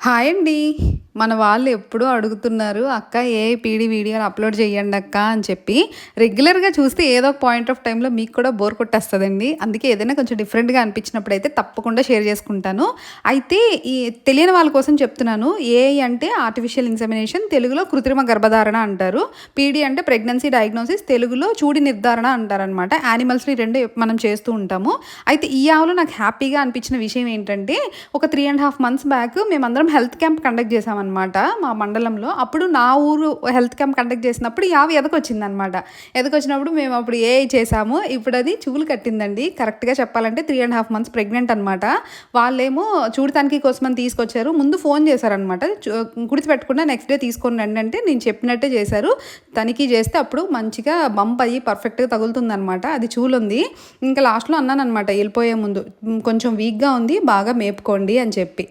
Hi అండి. మన వాళ్ళు ఎప్పుడూ అడుగుతున్నారు అక్క ఏ పీడి వీడియోలు అప్లోడ్ చేయండి అక్క అని చెప్పి. రెగ్యులర్గా చూస్తే ఏదో ఒక పాయింట్ ఆఫ్ టైంలో మీకు కూడా బోర్ కొట్టేస్తుందండి. అందుకే ఏదైనా కొంచెం డిఫరెంట్గా అనిపించినప్పుడు అయితే తప్పకుండా షేర్ చేసుకుంటాను. అయితే ఈ తెలియని వాళ్ళ కోసం చెప్తున్నాను. ఏ అంటే ఆర్టిఫిషియల్ ఇన్సెమినేషన్ తెలుగులో కృత్రిమ గర్భధారణ అంటారు. పీడి అంటే ప్రెగ్నెన్సీ డయాగ్నోసిస్ తెలుగులో చూడి నిర్ధారణ అంటారనమాట యానిమల్స్ని రెండు మనం చేస్తూ ఉంటాము. అయితే ఈ ఆవులో నాకు హ్యాపీగా అనిపించిన విషయం ఏంటంటే ఒక three and half months back మేమందరం హెల్త్ క్యాంప్ కండక్ట్ అనమాట మా మండలంలో. అప్పుడు నా ఊరు హెల్త్ క్యాంప్ కండక్ట్ చేసినప్పుడు యావి ఎదకొచ్చిందనమాట ఎదకొచ్చింది అనమాట ఎదకొచ్చినప్పుడు మేము అప్పుడు ఏ చేసాము ఇప్పుడు అది చూలు కట్టిందండి. కరెక్ట్గా చెప్పాలంటే three and half months pregnant అనమాట వాళ్ళేమో చూడటానికి కోసమని తీసుకొచ్చారు. ముందు ఫోన్ చేశారనమాట గుడిచిపెట్టకుండా నెక్స్ట్ డే తీసుకొని రండి అంటే నేను చెప్పినట్టే చేశారు. తనిఖీ చేస్తే అప్పుడు మంచిగా బంప్ అయ్యి పర్ఫెక్ట్గా తగులుతుంది అనమాట అది చూలుంది. ఇంకా లాస్ట్లో అన్నాను అనమాట వెళ్ళిపోయే ముందు కొంచెం వీక్గా ఉంది బాగా మేపుకోండి అని చెప్పి.